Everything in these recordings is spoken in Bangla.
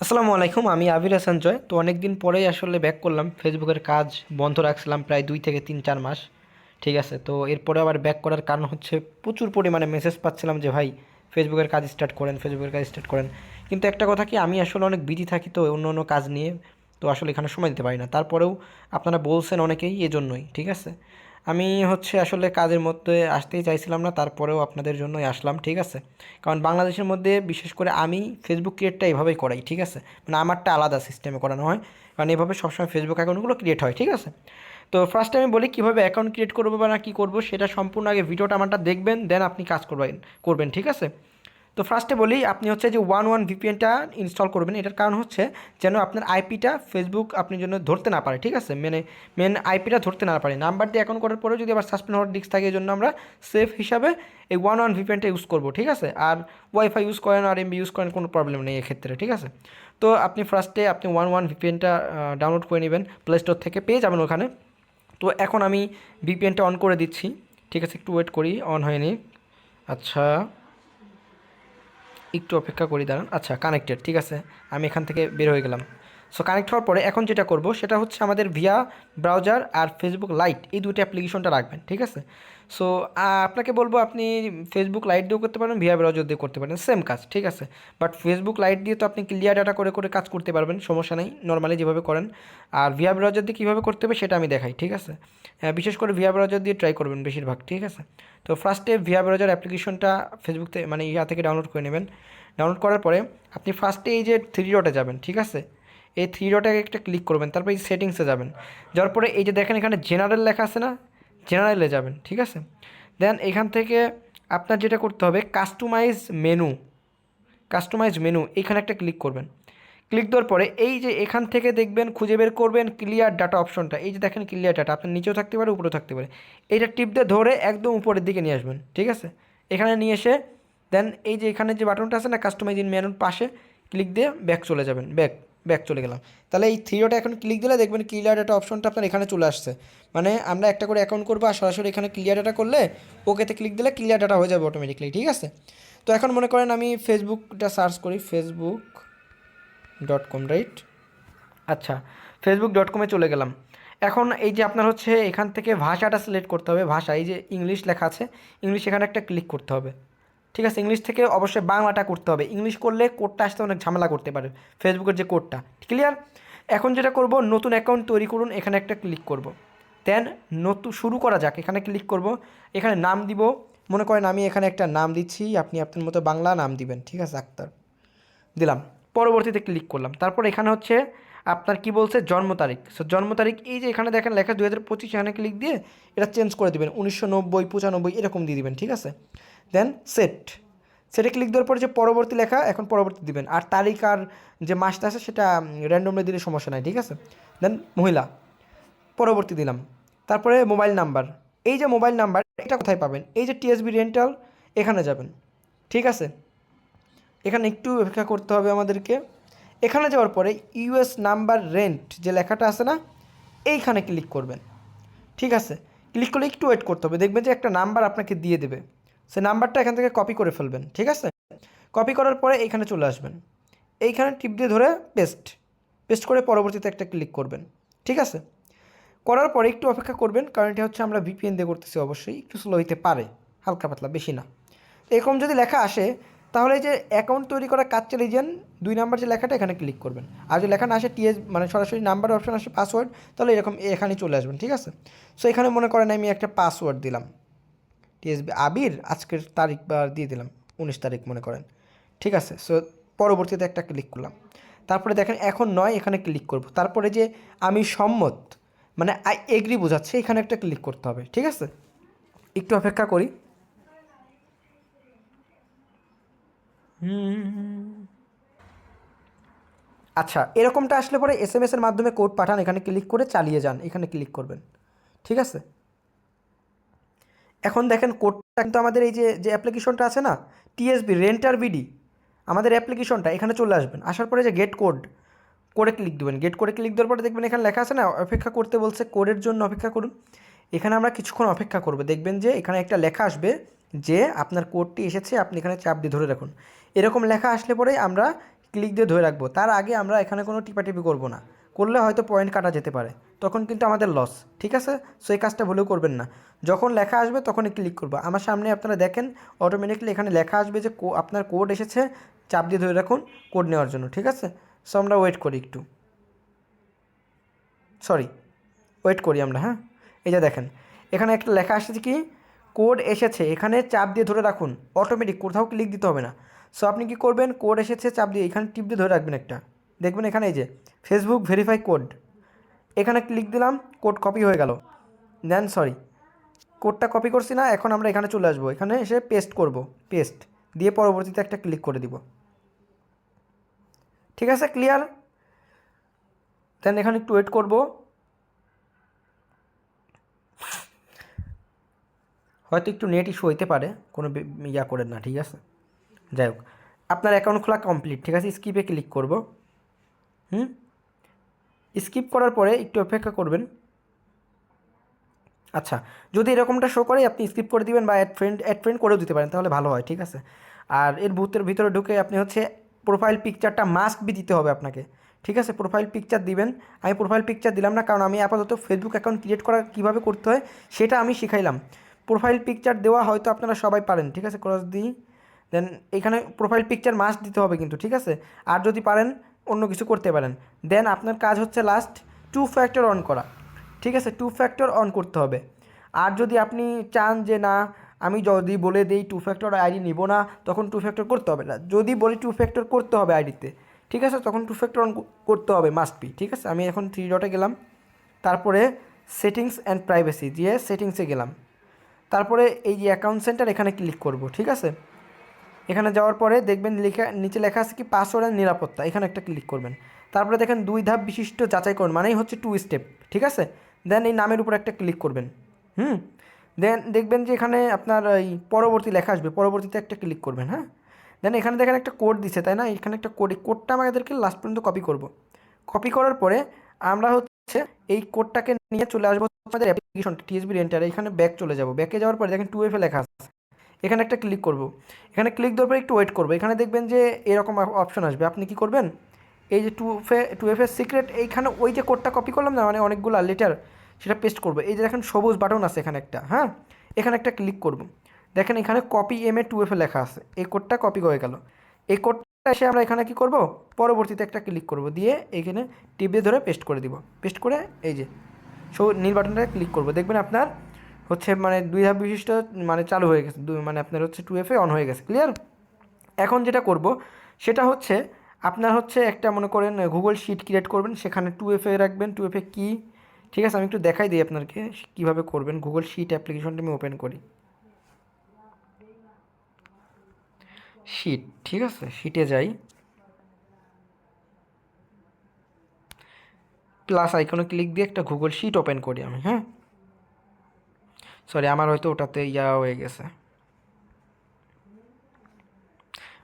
আসসালামু আলাইকুম, আমি আবির হাসান জয়। তো অনেক দিন পরেই আসলে ব্যাক করলাম। ফেসবুকের কাজ বন্ধ রাখছিলাম প্রায় দুই থেকে তিন, চার মাস। ঠিক আছে, তো এরপরে আবার ব্যাক করার কারণ হচ্ছে প্রচুর পরিমাণে মেসেজ পাচ্ছিলাম যে, ভাই ফেসবুকের কাজ স্টার্ট করেন ফেসবুকের কাজ স্টার্ট করেন। কিন্তু একটা কথা কি, আমি আসলে অনেক বিজি থাকি তো অন্য অন্য কাজ নিয়ে, তো আসলে এখানে সময় দিতে পারি না। তারপরেও আপনারা বলছেন অনেকেই এজন্যই, ঠিক আছে? আমি হচ্ছে আসলে কাজের মধ্যে আসতেই চাইছিলাম না, তারপরেও আপনাদের জন্যই আসলাম, ঠিক আছে? কারণ বাংলাদেশের মধ্যে বিশেষ করে আমি ফেসবুক ক্রিয়েটটা এভাবেই করাই, ঠিক আছে? মানে আমারটা আলাদা সিস্টেমে করানো হয়, কারণ এভাবে সবসময় ফেসবুক অ্যাকাউন্টগুলো ক্রিয়েট হয়, ঠিক আছে? তো ফার্স্ট আমি বলি কীভাবে অ্যাকাউন্ট ক্রিয়েট করব বা না কী করব, সেটা সম্পূর্ণ আগে ভিডিওটা আমারটা দেখবেন দেন আপনি কাজ করবেন করবেন, ঠিক আছে? তো ফার্স্টে বলি, আপনি হচ্ছে যে ওয়ান ওয়ান ভিপিএনটা ইনস্টল করবেন, এটার কারণ হচ্ছে যেন আপনার আইপিটা ফেসবুক আপনি জন্য ধরতে না পারে, ঠিক আছে? মানে মেন আইপিটা ধরতে না পারে। নাম্বার দিয়ে অ্যাকাউন্ট করার পরেও যদি আবার সাসপেন্ড হওয়ার ডিস্ক থাকে এই জন্য আমরা সেফ হিসাবে এই ওয়ান ওয়ান ভিপিএনটা ইউজ করব, ঠিক আছে? আর ওয়াইফাই ইউজ করেন আর এমবি ইউজ করেন, কোনো প্রবলেম নেই এক্ষেত্রে, ঠিক আছে? তো আপনি ফার্স্টে আপনি ওয়ান ওয়ান ভিপিএনটা ডাউনলোড করে নেবেন প্লে স্টোর থেকে পেয়ে যাবেন ওখানে। তো এখন আমি ভিপিএনটা অন করে দিচ্ছি, ঠিক আছে? একটু ওয়েট করি অন হয়নি। আচ্ছা। একটু অপেক্ষা করি দাঁড়ান। আচ্ছা কানেক্টেড ঠিক আছে। আমি এখান থেকে বের হয়ে গেলাম। সো কানেক্ট হওয়ার পরে এখন যেটা করব, সেটা হচ্ছে আমাদের ভিয়া ব্রাউজার আর ফেসবুক লাইট এই দুটো অ্যাপ্লিকেশনটা রাখবেন, ঠিক আছে? সো আপনাকে বলব আপনি ফেসবুক লাইট দিয়েও করতে পারেন ভিয়া ব্রাউজার দিয়ে করতে পারেন সেম কাজ, ঠিক আছে? বাট ফেসবুক লাইট দিয়ে তো আপনি ক্লিয়ার ডাটা করে করে কাজ করতে পারবেন, সমস্যা নেই নর্মালি যেভাবে করেন। আর ভিয়া ব্রাউজার দিয়ে কীভাবে করতে হবে, সেটা আমি দেখাই, ঠিক আছে? বিশেষ করে ভিয়া ব্রাউজার দিয়ে ট্রাই করবেন বেশিরভাগ, ঠিক আছে? তো ফার্স্টে ভিয়া ব্রাউজার অ্যাপ্লিকেশনটা ফেসবুক থেকে মানে ইয়া থেকে ডাউনলোড করে নেবেন। ডাউনলোড করার পরে আপনি ফার্স্টে এই যে থ্রি ডটে যাবেন, ঠিক আছে? এই থ্রি ডটে একটা ক্লিক করবেন, তারপর এই সেটিংসে যাবেন। যাওয়ার পরে এই যে দেখেন এখানে জেনারেল লেখা আছে না? জেনারেলে যাবেন, ঠিক আছে? দেন এখান থেকে আপনার যেটা করতে হবে কাস্টমাইজ মেনু কাস্টমাইজ মেনু এখানে একটা ক্লিক করবেন। ক্লিক দেওয়ার পরে এই যে এখান থেকে দেখবেন, খুঁজে বের করবেন ক্লিয়ার ডাটা অপশনটা এই যে দেখেন ক্লিয়ার ডাটা আপনার নিচেও থাকতে পারে, উপরেও থাকতে পারে। এইটা টিপ দিয়ে ধরে একদম উপরের দিকে নিয়ে আসবেন, ঠিক আছে? এখানে নিয়ে এসে দেন এই যে এখানে যে বাটনটা আছে না কাস্টমাইজ মেনুর পাশে ক্লিক দিয়ে ব্যাক চলে যাবেন ব্যাক ব্যাক চলে গেলাম। তাহলে এই থ্রি ডটে এখন ক্লিক দিলে দেখবেন ক্লিয়ার ডাটা অপশনটা আপনার এখানে চলে আসছে। মানে আমরা একটা করে অ্যাকাউন্ট করব আর সরাসরি এখানে ক্লিয়ার ডাটা করলে ওকেতে ক্লিক দিলে ক্লিয়ার ডাটা হয়ে যাবে অটোমেটিকলি ঠিক আছে? তো এখন মনে করেন আমি ফেসবুকটা সার্চ করি ফেসবুক ডট কম রাইট আচ্ছা ফেসবুক ডট কমে চলে গেলাম। এখন এই যে আপনার হচ্ছে এখান থেকে ভাষাটা সিলেক্ট করতে হবে, ভাষা, এই যে ইংলিশ লেখা আছে ইংলিশ এখানে একটা ক্লিক করতে হবে। ঠিক আছে ইংলিশ থেকে অবশ্যই বাংলাটা করতে হবে। ইংলিশ করলে কোডটা আসতে অনেক ঝামেলা করতে পারে ফেসবুকের যে কোডটা ক্লিয়ার এখন যেটা করব, নতুন অ্যাকাউন্ট তৈরি করুন, এখানে একটা ক্লিক করব। দেন নতুন শুরু করা যাক, এখানে ক্লিক করব। এখানে নাম দিব। মনে করেন আমি এখানে একটা নাম দিচ্ছি, আপনি আপনার মতো বাংলা নাম দিবেন, ঠিক আছে, আক্তার। দিলাম। পরবর্তীতে ক্লিক করলাম। তারপর এখানে হচ্ছে আপনার কি বলছে? জন্ম তারিখ। সো জন্ম তারিখ, এই যে এখানে দেখেন লেখা দু হাজার পঁচিশ, এখানে ক্লিক দিয়ে এটা চেঞ্জ করে দেবেন। উনিশশো নব্বই, পঁচানব্বই, এরকম দিয়ে দিবেন, ঠিক আছে? দেন সেট সেটে ক্লিক দেওয়ার পরে যে পরবর্তী লেখা, এখন পরবর্তী দিবেন। আর তারিখ আর যে মাসটা আছে, সেটা র্যান্ডমলি দিলে সমস্যা নাই, ঠিক আছে? দেন মহিলা, পরবর্তী দিলাম। তারপরে মোবাইল নাম্বার এই যে মোবাইল নাম্বার এটা কোথায় পাবেন? এই যে টিএসবি রেন্টাল এখানে যাবেন। ঠিক আছে? এখানে একটু অপেক্ষা করতে হবে আমাদেরকে। এখানে যাওয়ার পরে ইউএস নাম্বার রেন্ট যে লেখাটা আছে না, এইখানে ক্লিক করবেন। ঠিক আছে? ক্লিক করলে একটু ওয়েট করতে হবে। দেখবেন যে একটা নাম্বার আপনাকে দিয়ে দেবে। সে নাম্বারটা এখান থেকে কপি করে ফেলবেন, ঠিক আছে? কপি করার পরে এইখানে চলে আসবেন। এইখানে টিপ দিয়ে ধরে পেস্ট পেস্ট করে পরবর্তীতে একটা ক্লিক করবেন, ঠিক আছে? করার পরে একটু অপেক্ষা করবেন, কারণ এটা হচ্ছে আমরা ভিপিএন দিয়ে করতেছি অবশ্যই, একটু স্লো হইতে পারে, হালকা পাতলা, বেশি না। এরকম যদি লেখা আসে, তাহলে এই যে অ্যাকাউন্ট তৈরি করা কাজ চালিয়ে যান দুই নাম্বার যে লেখাটা এখানে ক্লিক করবেন। আর যদি লেখা না আসে টিএস মানে সরাসরি নাম্বার অপশন আসে পাসওয়ার্ড তাহলে এরকম এখানে চলে আসবেন, ঠিক আছে? সো এখানে মনে করেন আমি একটা পাসওয়ার্ড দিলাম। টিএসবি আবির আজকের তারিখ বা দিয়ে দিলাম, উনিশ তারিখ মনে করেন। ঠিক আছে সো পরবর্তীতে একটা ক্লিক করলাম। তারপরে দেখেন এখন নয়, এখানে ক্লিক করব। তারপরে যে আমি সম্মত মানে আই এগ্রি বোঝাচ্ছে, এখানে একটা ক্লিক করতে হবে। ঠিক আছে? একটু অপেক্ষা করি। আচ্ছা এরকমটা আসলে পরে এস এম এসের মাধ্যমে কোড পাঠান, এখানে ক্লিক করে চালিয়ে যান, এখানে ক্লিক করবেন। ঠিক আছে? এখন দেখেন কোডটা কিন্তু আমাদের এই যে যে অ্যাপ্লিকেশনটা আছে না টিএসবি রেন্টার বিডি আমাদের অ্যাপ্লিকেশনটা এখানে চলে আসবেন। আসার পরে যে গেট কোড কোডে ক্লিক দেবেন। গেট কোডে ক্লিক দেওয়ার পরে দেখবেন এখানে লেখা আছে না, অপেক্ষা করতে বলছে কোডের জন্য অপেক্ষা করুন। এখানে আমরা কিছুক্ষণ অপেক্ষা করব। দেখবেন যে এখানে একটা লেখা আসবে যে আপনার কোডটি এসেছে, আপনি এখানে চাপ দিয়ে ধরে রাখুন। এরকম লেখা আসলে পরে আমরা ক্লিক দিয়ে ধরে রাখব। তার আগে আমরা এখানে কোনো টিপাটিপি করব না। করলে হয়তো পয়েন্ট কাটা যেতে পারে। তখন কিন্তু আমাদের লস ঠিক আছে? সো এই কাজটা ভুলেও করবেন না। যখন লেখা আসবে, তখনই ক্লিক করব। আমার সামনে আপনারা দেখেন অটোমেটিকলি এখানে লেখা আসবে যে আপনার কোড এসেছে, চাপ দিয়ে ধরে রাখুন কোড নেওয়ার জন্য, ঠিক আছে? সো আমরা ওয়েট করি একটু। সরি ওয়েট করি আমরা হ্যাঁ? এই যে দেখেন, এখানে একটা লেখা আসছে কি কোড এসেছে, এখানে চাপ দিয়ে ধরে রাখুন অটোমেটিক কোথাও ক্লিক দিতে হবে না। সো আপনি কি করবেন কোড এসেছে, চাপ দিয়ে এখানে টিপ দিয়ে ধরে রাখবেন একটা। দেখবেন এখানে এই যে ফেসবুক ভেরিফাই কোড এখানে ক্লিক দিলাম কোড কপি হয়ে গেল। দেন সরি কোডটা কপি করছি না, এখন আমরা এখানে চলে আসব। এখানে এসে পেস্ট করব পেস্ট দিয়ে পরবর্তীতে একটা ক্লিক করে দিব। ঠিক আছে ক্লিয়ার দেন এখানে একটু ওয়েট করব। হয়তো একটু নেট ইস্যু হইতে পারে, কোনো ইয়া করেন না, ঠিক আছে? যাই হোক, আপনার অ্যাকাউন্ট খোলা কমপ্লিট ঠিক আছে? স্কিপে ক্লিক করব। হুম? স্কিপ করার পরে একটু অপেক্ষা করবেন। আচ্ছা যদি এরকমটা শো করে, আপনি স্কিপ করে দিবেন বা অ্যাড ফ্রেন্ড অ্যাড ফ্রেন্ড করেও দিতে পারেন, তাহলে ভালো হয়, ঠিক আছে? আর এর ভূতের ভিতরে ঢুকে আপনি হচ্ছে প্রোফাইল পিকচারটা মাস্ক বি দিতে হবে আপনাকে, ঠিক আছে? প্রোফাইল পিকচার দিবেন। আমি প্রোফাইল পিকচার দিলাম না, কারণ আমি আপাতত ফেসবুক অ্যাকাউন্ট ক্রিয়েট করা কীভাবে করতে হয়, সেটা আমি শিখাইলাম। প্রোফাইল পিকচার দেওয়া হয়তো আপনারা সবাই পারেন, ঠিক আছে? ক্রস দিই দেন এখানে প্রোফাইল পিকচার মাস্ট দিতে হবে কিন্তু, ঠিক আছে? আর যদি পারেন অন্য কিছু করতে পারেন। দেন আপনার কাজ হচ্ছে লাস্ট টু ফ্যাক্টর অন করা। ঠিক আছে? টু ফ্যাক্টর অন করতে হবে। আর যদি আপনি চান যে না, আমি যদি বলে দিই টু ফ্যাক্টর আইডি নিব না, তখন টু ফ্যাক্টর করতে হবে না। যদি বলি টু ফ্যাক্টর করতে হবে আইডিতে ঠিক আছে? তখন টু ফ্যাক্টর অন করতে হবে মাস্ট বি ঠিক আছে? আমি এখন থ্রি ডটে গেলাম। তারপরে সেটিংস অ্যান্ড প্রাইভেসি দিয়ে সেটিংসে গেলাম। তারপরে এই যে অ্যাকাউন্ট সেন্টার এখানে ক্লিক করব, ঠিক আছে? এখানে যাওয়ার পরে দেখবেন লেখা, নিচে লেখা আছে কি পাসওয়ার্ড অ্যান্ড নিরাপত্তা। এখানে একটা ক্লিক করবেন। তারপরে দেখেন দুই ধাপ বিশিষ্ট যাচাই করুন, মানেই হচ্ছে টু স্টেপ ঠিক আছে? দেন এই নামের উপর একটা ক্লিক করবেন। হুম? দেন দেখবেন যে এখানে আপনার এই পরবর্তী লেখা আসবে, পরবর্তীতে একটা ক্লিক করবেন হ্যাঁ? দেন এখানে দেখেন একটা কোড দিছে, তাই না? এখানে একটা কোড এই কোডটা আমাদেরকে লাস্ট পর্যন্ত কপি করব। কপি করার পরে আমরা হচ্ছে এই কোডটাকে নিয়ে চলে আসব আমাদের অ্যাপ্লিকেশন টিএসবি রেন্টার এখানে ব্যাক চলে যাব। ব্যাকে যাওয়ার পরে দেখেন টু এফে লেখা আছে। এখানে একটা ক্লিক করব। এখানে ক্লিক দেওয়ার পরে একটু ওয়েট করব। এখানে দেখবেন যে এরকম অপশন আসবে। আপনি কি করবেন? এই যে টু এফে টু এফ এর সিক্রেট এইখানে ওই যে কোডটা কপি করলাম না মানে অনেকগুলো লেটার সেটা পেস্ট করব। এই যে দেখেন সবুজ বাটন আছে এখানে একটা হ্যাঁ? এখানে একটা ক্লিক করব। দেখেন এখানে কপি এম এ টু এফে লেখা আছে। এই কোডটা কপি হয়ে গেল। এই কোডটা এসে আমরা এখানে কি করব? পরবর্তীতে একটা ক্লিক করব। দিয়ে এখানে টিপে ধরে পেস্ট করে দিব। পেস্ট করে এই যে সো নীল বাটনটা ক্লিক করব। দেখবেন আপনার হচ্ছে মানে দুই ধাপ বিশিষ্ট মানে চালু হয়ে গেছে। মানে আপনার হচ্ছে টু এফে অন হয়ে গেছে ক্লিয়ার এখন যেটা করব, সেটা হচ্ছে আপনার হচ্ছে একটা মনে করেন গুগল শিট ক্রিয়েট করবেন, সেখানে টু এফে রাখবেন। টু এফে কী? ঠিক আছে, আমি একটু দেখাই দিই আপনাকে কীভাবে করবেন। গুগল শিট অ্যাপ্লিকেশনটা আমি ওপেন করি। শিট ঠিক আছে শিটে যাই। প্লাস আইকনে ক্লিক দিয়ে একটা গুগল শিট ওপেন করি আমি হ্যাঁ? সরি আমার হয়তো ওটাতে ইয়া হয়ে গেছে।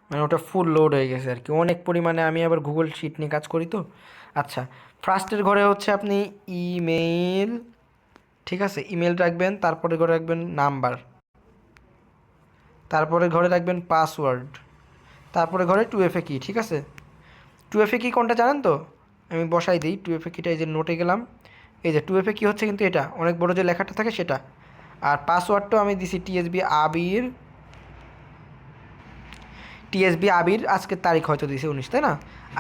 মানে ওটা ফুল লোড হয়ে গেছে আর কি। অনেক পরিমাণে আমি আবার গুগল শিট নিয়ে কাজ করি তো। আচ্ছা ফার্স্টের ঘরে হচ্ছে আপনি ইমেইল ঠিক আছে? ইমেল রাখবেন তারপরে ঘরে রাখবেন নাম্বার তারপরে ঘরে রাখবেন পাসওয়ার্ড তারপরে ঘরে টু এফে কি ঠিক আছে? টু এফে কি কোনটা জানেন তো? আমি বসাই দিই। টু এফে কিটা এই যে নোটে গেলাম। এই যে টু এফে কি হচ্ছে কিন্তু এটা। অনেক বড় যে লেখাটা থাকে সেটা। আর পাসওয়ার্ডটাও আমি দিছি টিএসবি আবির টিএসবি আবির, আজকের তারিখ হয়তো দিয়েছে উনিশ, তাই না?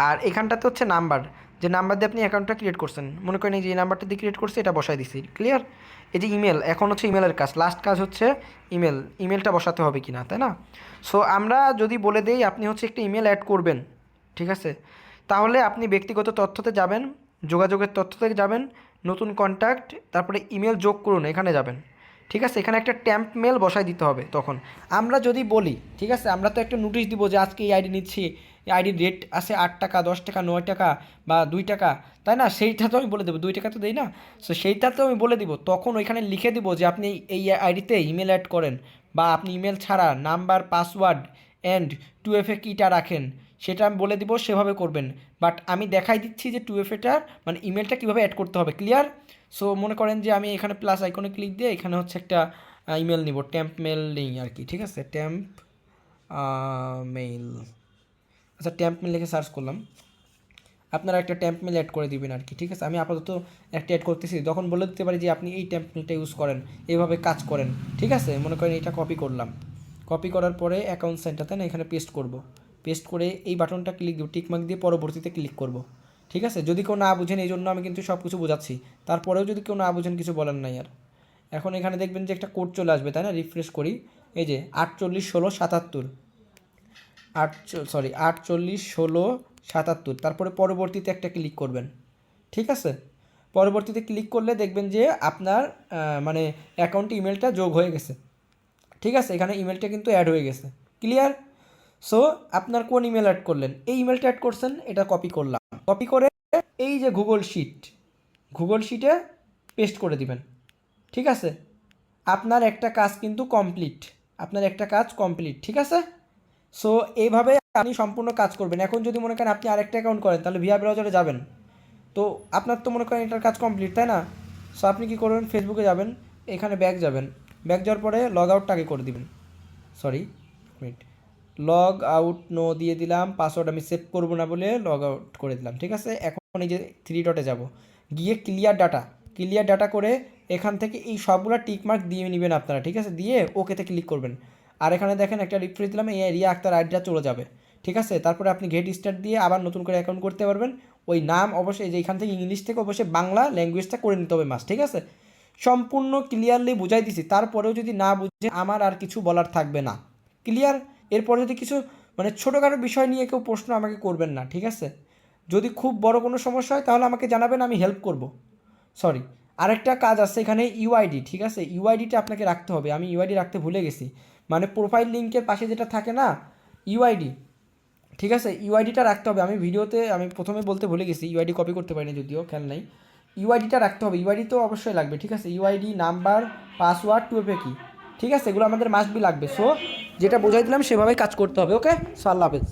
আর এখানটাতে হচ্ছে নাম্বার, যে নাম্বার দিয়ে আপনি অ্যাকাউন্টটা ক্রিয়েট করছেন। মনে করেন এই যে নাম্বারটা দিয়ে ক্রিয়েট করছে, এটা বসাই দিছি ক্লিয়ার এই যে ইমেল এখন হচ্ছে ইমেলের কাজ লাস্ট কাজ হচ্ছে ইমেল ইমেলটা বসাতে হবে কি না তাই না? সো আমরা যদি বলে দেই আপনি হচ্ছে একটা ইমেল অ্যাড করবেন, ঠিক আছে? তাহলে আপনি ব্যক্তিগত তথ্যতে যাবেন, যোগাযোগের তথ্যতে যাবেন, নতুন কন্ট্যাক্ট তারপরে ইমেল যোগ করুন, এখানে যাবেন। ঠিক আছে? এখানে একটা ট্যাম্প মেল বসাই দিতে হবে তখন। আমরা যদি বলি, ঠিক আছে? আমরা তো একটা নোটিশ দিব যে আজকে এই আইডি নিচ্ছি। আইডির রেট আছে আট টাকা, দশ টাকা, নয় টাকা বা দুই টাকা। তাই না? সেইটা তো আমি বলে দেবো। দুই টাকা তো দেই না? সো সেইটা তো আমি বলে দিব। তখন ওইখানে লিখে দিব যে আপনি এই আইডিতে ইমেল অ্যাড করেন বা আপনি ইমেল ছাড়া নাম্বার পাসওয়ার্ড অ্যান্ড টু এফে কীটা রাখেন। সেটা আমি বলে দিব, সেভাবে করবেন। বাট আমি দেখাই দিচ্ছি যে টু এফএটার মানে ইমেলটা কীভাবে অ্যাড করতে হবে। ক্লিয়ার সো মনে করেন যে আমি এখানে প্লাস আইকনে ক্লিক দিয়ে এখানে হচ্ছে একটা ইমেল নিব ট্যাম্প মেল নেই আর কি, ঠিক আছে? ট্যাম্প মেইল আচ্ছা ট্যাম্প মেল লিখে সার্চ করলাম। আপনারা একটা ট্যাম্প মেল অ্যাড করে দিবেন আর কি, ঠিক আছে? আমি আপাতত একটা অ্যাড করতেছি। তখন বলে দিতে পারি যে আপনি এই ট্যাম্প মেলটা ইউজ করেন এইভাবে কাজ করেন, ঠিক আছে? মনে করেন এটা কপি করলাম। কপি করার পরে অ্যাকাউন্ট সেন্টারতে না এখানে পেস্ট করব। পেস্ট করে এই বাটনটা ক্লিক দিব টিকমার্ক দিয়ে পরবর্তীতে ক্লিক করব। ঠিক আছে? যদি কেউ না বুঝেন, এই জন্য আমি কিন্তু সব কিছু বোঝাচ্ছি। তারপরেও যদি কেউ না বুঝেন, কিছু বলেন নাই আর। এখন এখানে দেখবেন যে একটা কোড চলে আসবে, তাই না? রিফ্রেশ করি। এই যে, আটচল্লিশ ষোলো সাতাত্তর। আট সরি আটচল্লিশ ষোলো সাতাত্তর। তারপরে পরবর্তীতে একটা ক্লিক করবেন। ঠিক আছে? পরবর্তীতে ক্লিক করলে দেখবেন যে আপনার মানে অ্যাকাউন্টে ইমেলটা যোগ হয়ে গেছে। ঠিক আছে? এখানে ইমেলটা কিন্তু অ্যাড হয়ে গেছে। ক্লিয়ার সো আপনার কোন ইমেল অ্যাড করলেন? এই ইমেলটা অ্যাড করছেন, এটা কপি করলাম। কপি করে এই যে গুগল শিট গুগল শিটে পেস্ট করে দিবেন। ঠিক আছে? আপনার একটা কাজ কিন্তু কমপ্লিট আপনার একটা কাজ কমপ্লিট ঠিক আছে? সো এইভাবে আপনি সম্পূর্ণ কাজ করবেন। এখন যদি মনে করেন আপনি আরেকটা অ্যাকাউন্ট করেন, তাহলে ভিআর ব্রাউজারে যাবেন। তো আপনার তো মনে করেন এটার কাজ কমপ্লিট তাই না? সো আপনি কী করবেন? ফেসবুকে যাবেন, এখানে ব্যাক যাবেন। ব্যাক যাওয়ার পরে লগ আউটটা আগে করে দিবেন। Sorry minute log out no দিয়ে দিলাম পাসওয়ার্ড আমি সেভ করব না বলে লগ আউট করে দিলাম, ঠিক আছে? এখন এই যে থ্রি ডটে যাব। গিয়ে ক্লিয়ার ডাটা ক্লিয়ার ডাটা করে এখান থেকে এই সবগুলো টিকমার্ক দিয়ে নেবেন আপনারা, ঠিক আছে? দিয়ে ওকেতে ক্লিক করবেন। আর এখানে দেখেন একটা রিফ্রেশ দিলাম, এই রিয়া আক্তার আইডিটা চলে যাবে, ঠিক আছে? তারপরে আপনি গেট স্টার্ট দিয়ে আবার নতুন করে অ্যাকাউন্ট করতে পারবেন। ওই নাম অবশ্যই যে এখান থেকে ইংলিশ থেকে অবশ্যই বাংলা ল্যাঙ্গুয়েজটা করে নিতে হবে মাস ঠিক আছে? সম্পূর্ণ ক্লিয়ারলি বুঝাই দিছি, তারপরেও যদি না বুঝে, আমার আর কিছু বলার থাকবে না। ক্লিয়ার এরপরে যদি কিছু মানে ছোটোখাটো বিষয় নিয়ে কেউ প্রশ্ন আমাকে করবেন না, ঠিক আছে? যদি খুব বড় কোনো সমস্যা হয়, তাহলে আমাকে জানাবেন, আমি হেল্প করব। সরি আরেকটা কাজ আছে এখানে ইউআইডি ঠিক আছে? ইউআইডিটা আপনাকে রাখতে হবে। আমি ইউআইডি রাখতে ভুলে গেছি। মানে প্রোফাইল লিঙ্কের পাশে যেটা থাকে না ইউআইডি ঠিক আছে? ইউআইডিটা রাখতে হবে। আমি ভিডিওতে, আমি প্রথমে বলতে ভুলে গেছি ইউআইডি কপি করতে পারিনি যদিও, খেয়াল নাই। ইউআইডিটা রাখতে হবে। ইউআইডি তো অবশ্যই লাগবে, ঠিক আছে? ইউআইডি নাম্বার পাসওয়ার্ড টু এপে কি? ঠিক আছে, এগুলো আমাদের মাস্ট বি লাগবে। সো যেটা বোঝাই দিলাম, সেভাবেই কাজ করতে হবে ওকে সো আল্লাহ হাফেজ।